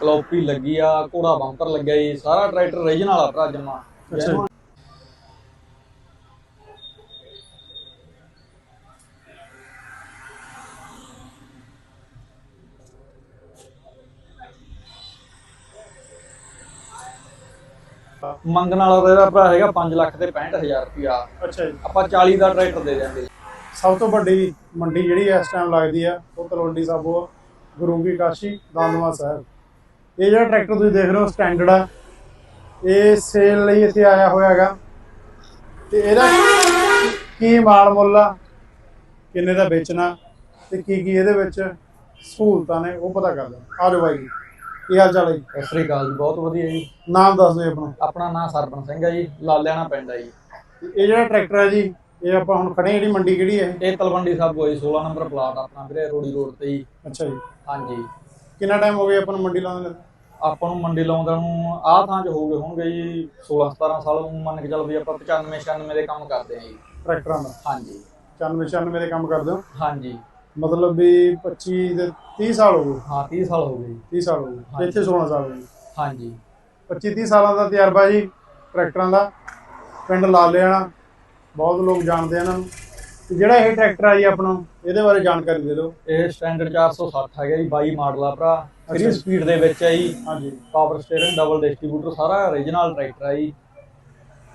ਕਲੌਪੀ ਲੱਗੀ ਆ ਘੋੜਾ ਬੰਪਰ ਲੱਗਿਆ ਜੀ ਸਾਰਾ ਟਰੈਕਟਰ ਰੀਜਨਲ ਆ ਭਰਾ ਜਮਾ ਅੱਛਾ। ਮੰਗਣ ਵਾਲਾ ਤਾਂ ਇਹਦਾ ਭਰਾ ਹੈਗਾ 5 ਲੱਖ ਤੇ 65000 ਰੁਪਿਆ ਅੱਛਾ ਜੀ ਆਪਾਂ 40 ਦਾ ਟਰੈਕਟਰ ਦੇ ਦਿਆਂਗੇ। ਸਭ ਤੋਂ ਵੱਡੀ ਮੰਡੀ ਜਿਹੜੀ ਇਸ ਟਾਈਮ ਲੱਗਦੀ ਆ ਉਹ ਤਲਵੰਡੀ ਸਾਬੋ ਆ, ਗੁਰੂ ਕੀ ਕਾਸ਼ੀ ਦੰਦਵਾ ਸਾਹਿਬ ਇਹ ਜਿਹੜਾ ਟਰੈਕਟਰ ਤੁਸੀਂ ਦੇਖ ਰਹੇ ਹੋ ਸਟੈਂਡਰਡ ਆ। ਇਹ ਸੇਲ ਲਈ ਇੱਥੇ ਆਇਆ ਹੋਇਆ ਹੈਗਾ ਤੇ ਇਹਦਾ ਕੀ ਮਾਲ ਮੁੱਲ ਆ? ਕਿੰਨੇ ਦਾ ਵੇਚਣਾ? ਤੇ ਕੀ ਕੀ ਇਹਦੇ ਵਿੱਚ ਸਹੂਲਤਾਂ ਨੇ ਉਹ ਪਤਾ ਕਰ ਲਓ ਆ ਜਾਓ ਬਾਈ ਜੀ। ਕੀ ਹਾਲ ਚਾਲ ਹੈ ਜੀ? ਸਤਿ ਸ੍ਰੀ ਅਕਾਲ ਜੀ ਬਹੁਤ ਵਧੀਆ ਜੀ। ਨਾਮ ਦੱਸ ਦਿਓ ਆਪਣਾ। ਆਪਣਾ ਨਾਮ ਸਰਪੰਚ ਸਿੰਘ ਹੈ ਜੀ ਲਾਲਿਆਣਾ ਪਿੰਡ ਹੈ ਜੀ। ਇਹ ਜਿਹੜਾ ਟਰੈਕਟਰ ਹੈ ਜੀ ਇਹ ਆਪਾਂ ਹੁਣ ਖੜੇ ਜਿਹੜੀ ਮੰਡੀ ਕਿਹੜੀ ਹੈ ਇਹ? ਤਲਵੰਡੀ ਸਾਹਿਬ ਹੋਈ 16 ਨੰਬਰ ਪਲਾਟ ਆਪਣਾ ਵੀਰੇ ਰੋੜੀ ਰੋਡ ਤੇ ਜੀ। ਅੱਛਾ ਜੀ। ਹਾਂਜੀ। ਕਿੰਨਾ ਟਾਈਮ ਹੋ ਗਿਆ ਆਪਾਂ ਨੂੰ ਮੰਡੀ ਲਾਉਂਦੇ ਨੂੰ? ਆਪਾਂ ਨੂੰ ਮੰਡੀ ਲਾਉਂਦਾ ਨੂੰ ਆਹ ਥਾਂ 'ਚ ਹੋ ਗਏ ਹੋਣਗੇ ਜੀ 16 17 ਸਾਲ ਨੂੰ ਮੰਨ ਕੇ ਚੱਲ ਵੀ ਆਪਾਂ 95 96 ਦੇ ਕੰਮ ਕਰਦੇ ਆ ਜੀ। ਟਰੈਕਟਰਾਂ ਦਾ? ਹਾਂਜੀ। 94 96 ਦੇ ਕੰਮ ਕਰਦੇ ਹੋ? ਹਾਂਜੀ। ਮਤਲਬ ਵੀ 25 ਦੇ 30 ਸਾਲ ਹੋ ਗਏ? ਹਾਂ 30 ਸਾਲ ਹੋ ਗਏ ਜੀ। 30 ਸਾਲ ਹੋ ਗਏ। ਇੱਥੇ 16 ਸਾਲ ਹੋ ਗਏ। ਹਾਂਜੀ। 25 30 ਸਾਲਾਂ ਦਾ ਤਜਰਬਾ ਜੀ ਟਰੈਕਟਰਾਂ ਦਾ। ਪਿੰਡ ਲਾਲਿਆਣਾ ਬਹੁਤ ਲੋਕ ਜਾਣਦੇ ਆ ਇਹਨਾਂ ਨੂੰ। ਤੇ ਜਿਹੜਾ ਇਹ ਟਰੈਕਟਰ ਆ ਜੀ ਆਪਣਾ ਇਹਦੇ ਬਾਰੇ ਜਾਣਕਾਰੀ ਦੇ ਦਿਓ। ਇਹ ਸਟੈਂਡਰਡ 460 ਹੈਗਾ ਜੀ 22 ਮਾਡਲ ਆ ਭਰਾ। ਅੱਛਾ। 3 ਜੀ। ਸਪੀਡ ਦੇ ਵਿੱਚ ਹੈ ਜੀ। ਹਾਂਜੀ। ਪਾਵਰ ਸਟੀਅਰਿੰਗ ਡਬਲ ਡਿਸਟ੍ਰੀਬਿਊਟਰ ਸਾਰਾ ਓਰੀਜਨਲ ਟਰੈਕਟਰ ਹੈ ਜੀ।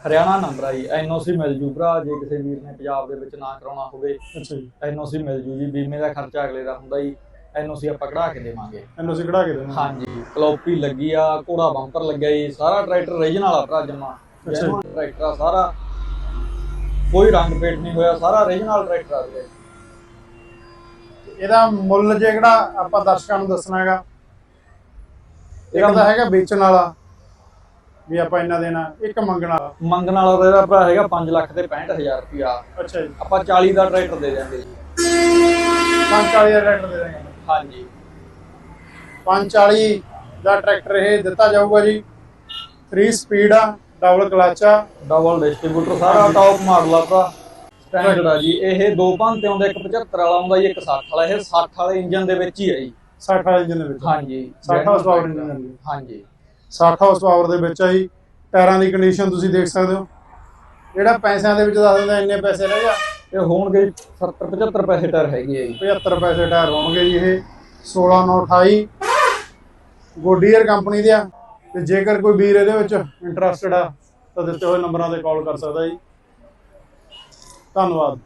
ਹਰਿਆਣਾ ਨੰਬਰ ਆ ਜੀ ਐਨਓਸੀ ਮਿਲ ਜੂ ਭਰਾ ਜੇ ਕਿਸੇ ਵੀਰ ਨੇ ਪੰਜਾਬ ਦੇ ਵਿੱਚ ਨਾ ਕਰਾਉਣਾ ਹੋਵੇ। ਅੱਛਾ ਜੀ। ਐਨਓਸੀ ਮਿਲ ਜੂ ਜੀ ਬੀਮੇ ਦਾ ਖਰਚਾ ਅਗਲੇ ਦਾ ਹੁੰਦਾ ਜੀ। ਐਨਓਸੀ ਆਪਾਂ ਕਢਾ ਕੇ ਦੇਵਾਂਗੇ। ਅਸੀਂ ਕਢਾ ਕੇ ਦੇਣਾ ਹਾਂਜੀ ਕਲੌਪੀ ਲੱਗੀ ਆ ਘੋੜਾ ਬੰਪਰ ਲੱਗਿਆ ਜੀ ਸਾਰਾ ਟਰੈਕਟਰ ਓਰੀਜਨਲ ਆ ਭਰਾ ਜਮਾ। ਟਰੈਕਟਰ ਆ ਸਾਰਾ। ਕੋਈ ਰੰਗ ਪੇਟ ਨਹੀਂ ਹੋਇਆ ਸਾਰਾ ਓਰੀਜਨਲ ਟਰੈਕਟਰ ਆ ਵੀਰੇ ਇਹਦਾ ਮੁੱਲ ਜੇ ਕਿਹੜਾ ਆਪਾਂ ਦਰਸ਼ਕਾਂ ਨੂੰ ਦੱਸਣਾ ਹੈਗਾ ਇੱਕ ਤਾਂ ਹੈਗਾ ਵੇਚਣ ਵਾਲਾ ਵੀ ਆਪਾਂ ਇੰਨਾ ਦੇਣਾ ਇੱਕ ਮੰਗਣ ਵਾਲਾ। ਮੰਗਣ ਵਾਲਾ ਤਾਂ ਇਹਦਾ ਭਰਾ ਹੈਗਾ 5 ਲੱਖ ਤੇ 65000 ਰੁਪਿਆ ਅੱਛਾ ਜੀ। ਆਪਾਂ 40 ਦਾ ਟਰੈਕਟਰ ਦੇ ਦਿਆਂਗੇ ਜੀ। 540 ਦਾ ਟਰੈਕਟਰ ਦੇ ਦਾਂਗੇ ਹਾਂਜੀ। 540 ਦਾ ਟਰੈਕਟਰ ਇਹ ਦਿੱਤਾ ਜਾਊਗਾ ਜੀ। 3 ਸਪੀਡ ਆ। ਡਬਲ ਕਲਚ ਆ। ਡਬਲ ਡਿਸਟ੍ਰੀਬਿਊਟਰ ਸਾਰਾ ਟੌਪ ਮਾਡਲ ਆ ਭਰਾ ਸਟੈਂਡਰਡ ਆ ਜੀ। ਇਹ ਦੋ ਪੰਤੇ ਆਉਂਦਾ ਇੱਕ 75 ਵਾਲਾ ਆਉਂਦਾ ਜੀ ਇੱਕ 60 ਵਾਲਾ। ਇਹ 60 ਵਾਲੇ ਇੰਜਨ ਦੇ ਵਿੱਚ ਹੀ ਹੈ ਜੀ। 60 ਵਾਲੇ ਇੰਜਨ ਦੇ ਵਿੱਚ। ਹਾਂਜੀ। 60 ਹਾਰਸ ਪਾਵਰ ਇੰਜਨ ਹੈ ਹਾਂਜੀ। 60 ਹਾਰਸ ਪਾਵਰ ਦੇ ਵਿੱਚ ਆ ਜੀ। ਟਾਇਰਾਂ ਦੀ ਕੰਡੀਸ਼ਨ ਤੁਸੀਂ ਦੇਖ ਸਕਦੇ ਹੋ। ਜਿਹੜਾ ਪੈਸਿਆਂ ਦੇ ਵਿੱਚ ਦੱਸ ਦਿੰਦਾ ਇੰਨੇ ਪੈਸੇ ਰਹਿ ਗਿਆ। ਇਹ ਹੋਣਗੇ 70 75 ਪੈਸੇ ਟਾਇਰ ਹੈਗੇ ਆ ਜੀ। 75 ਪੈਸੇ ਟਾਇਰ ਹੋਣਗੇ ਜੀ ਇਹ। 1628 ਗੋਡੀਅਰ ਕੰਪਨੀ ਦੇ ਆ। ਤੇ ਜੇਕਰ ਕੋਈ ਵੀਰ ਇਹਦੇ ਵਿੱਚ ਇੰਟਰਸਟਡ ਆ, ਤਾਂ ਦਿੱਤੇ ਹੋਏ ਨੰਬਰਾਂ ਤੇ ਕਾਲ ਕਰ ਸਕਦਾ ਜੀ। ਧੰਨਵਾਦ।